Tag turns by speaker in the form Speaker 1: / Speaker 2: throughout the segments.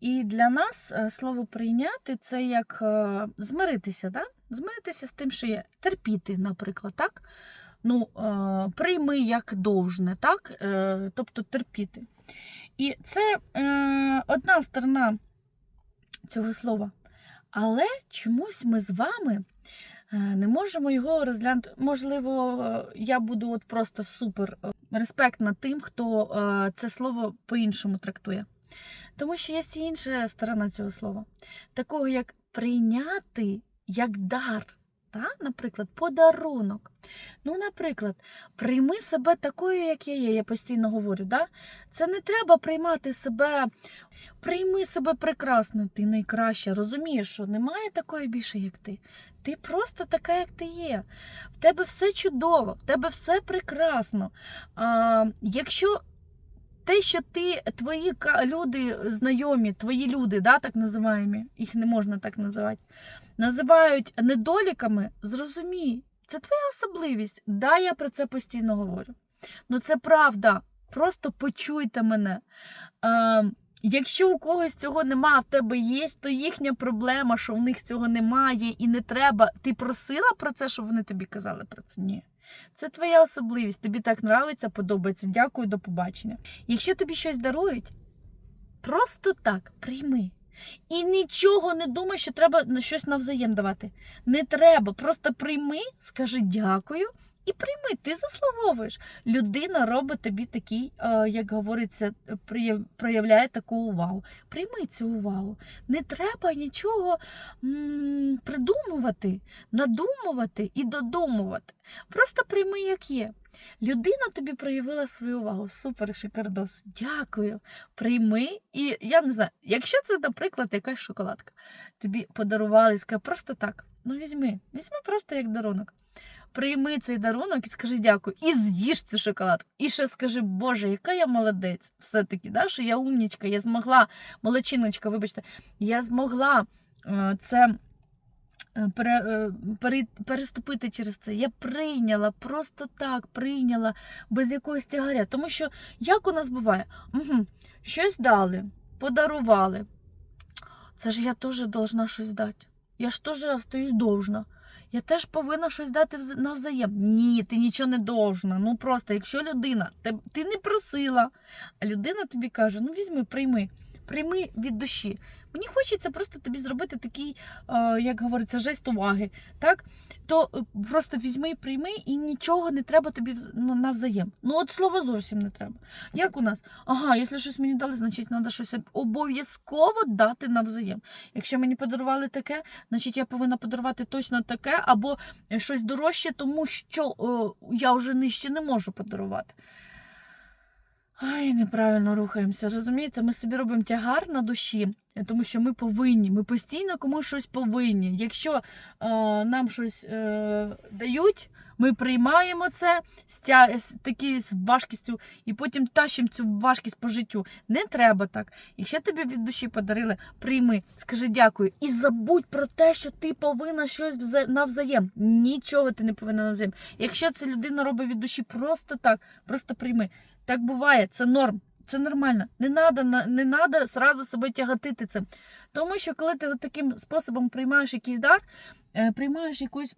Speaker 1: І для нас е, слово прийняти це як е, змиритися, да? змиритися з тим, що є терпіти, наприклад, так? Ну, е, прийми як довжне, так? Тобто терпіти. І це одна сторона цього слова. Але чомусь ми з вами не можемо його розглянути. Можливо, я буду от просто супер респектна тим, хто це слово по-іншому трактує. Тому що є і інша сторона цього слова, такого як прийняти як дар. Та? Наприклад, подарунок. Ну, наприклад, прийми себе такою, як я є, я постійно говорю. Да? Це не треба приймати себе, прийми себе прекрасною, ти найкраща. Розумієш, що немає такої більше, як ти. Ти просто така, як ти є. В тебе все чудово, в тебе все прекрасно. А, якщо те, що ти, твої люди знайомі, твої люди, да, так називаємо, їх не можна так називати, називають недоліками, зрозумій, це твоя особливість. Да, я про це постійно говорю. Ну це правда. Просто почуйте мене. Е, якщо у когось цього нема, а в тебе є, то їхня проблема, що в них цього немає і не треба. Ти просила про це, щоб вони тобі казали про це? Ні. Це твоя особливість. Тобі так нравиться, подобається. Дякую, до побачення. Якщо тобі щось дарують, просто так прийми. І нічого не думай, що треба щось навзаєм давати. Не треба. Просто прийми, скажи дякую і прийми, ти заслуговуєш. Людина робить тобі такий, е, як говориться, проявляє таку увагу. Прийми цю увагу. Не треба нічого придумувати, надумувати і додумувати. Просто прийми, як є. Людина тобі проявила свою увагу. Супер, шикардос. Дякую. Прийми. І я не знаю, якщо це, наприклад, якась шоколадка, тобі подарували просто так. Ну візьми, візьми просто як дарунок. Прийми цей дарунок і скажи дякую. І з'їж цю шоколадку. І ще скажи, Боже, яка я молодець. Все-таки, да, що я умнічка, я змогла, молодчиночка, вибачте, я змогла е, це е, пере, е, пере, переступити через це. Я прийняла, просто так прийняла, без якогось тягаря. Тому що як у нас буває, угу, щось дали, подарували. Це ж я теж должна щось дати. Я ж теж остаюсь должна. Я теж повинна щось дати вз- навзаєм. Ні, ти нічого не должна. Ну просто, якщо людина, ти не просила, а людина тобі каже: ну візьми, прийми, прийми від душі. Мені хочеться просто тобі зробити такий, е, як говориться, жест уваги. Так? То е, просто візьми і прийми, і нічого не треба тобі ну, навзаєм. Ну, от слова зовсім не треба. Як у нас? Ага, якщо щось мені дали, значить треба щось обов'язково дати навзаєм. Якщо мені подарували таке, значить я повинна подарувати точно таке, або е, щось дорожче, тому що о, я вже нижче не можу подарувати. Ай, неправильно рухаємося. Розумієте, ми собі робимо тягар на душі, тому що ми повинні, ми постійно комусь щось повинні. Якщо е, нам щось е, дають, ми приймаємо це з, тя, з, такі, з важкістю і потім тащимо цю важкість по життю. Не треба так. Якщо тобі від душі подарили, прийми, скажи дякую. І забудь про те, що ти повинна щось вза... навзаєм. Нічого ти не повинна навзаєм. Якщо це людина робить від душі просто так, просто прийми. Так буває, це норм. Це нормально. Не треба не надо сразу себе тяготити цим. Тому що коли ти от таким способом приймаєш якийсь дар, е, приймаєш якусь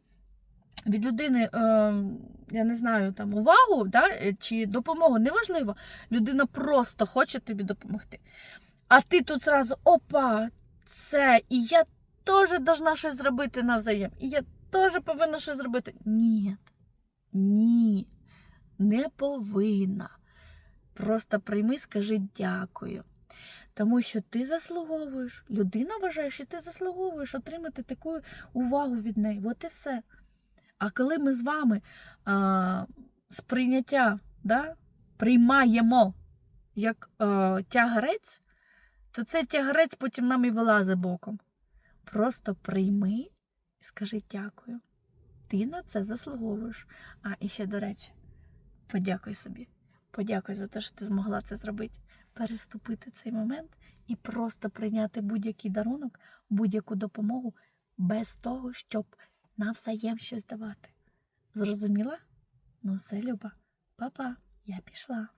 Speaker 1: від людини, е, я не знаю, там увагу да, е, чи допомогу, неважливо. Людина просто хоче тобі допомогти. А ти тут зразу опа, це, і я теж должна щось зробити навзаєм. І я теж повинна щось зробити. Ні. Ні, не повинна. Просто прийми, скажи дякую. Тому що ти заслуговуєш. Людина вважає, що ти заслуговуєш отримати таку увагу від неї. От і все. А коли ми з вами а, сприйняття да, приймаємо як а, тягарець, то цей тягарець потім нам і вилазить боком. Просто прийми і скажи дякую. Ти на це заслуговуєш. А і ще, до речі, подякуй собі. Подякуй за те, що ти змогла це зробити. Переступити цей момент і просто прийняти будь-який дарунок, будь-яку допомогу без того, щоб навзаєм щось давати. Зрозуміла? Ну, все, Люба, па-па, я пішла.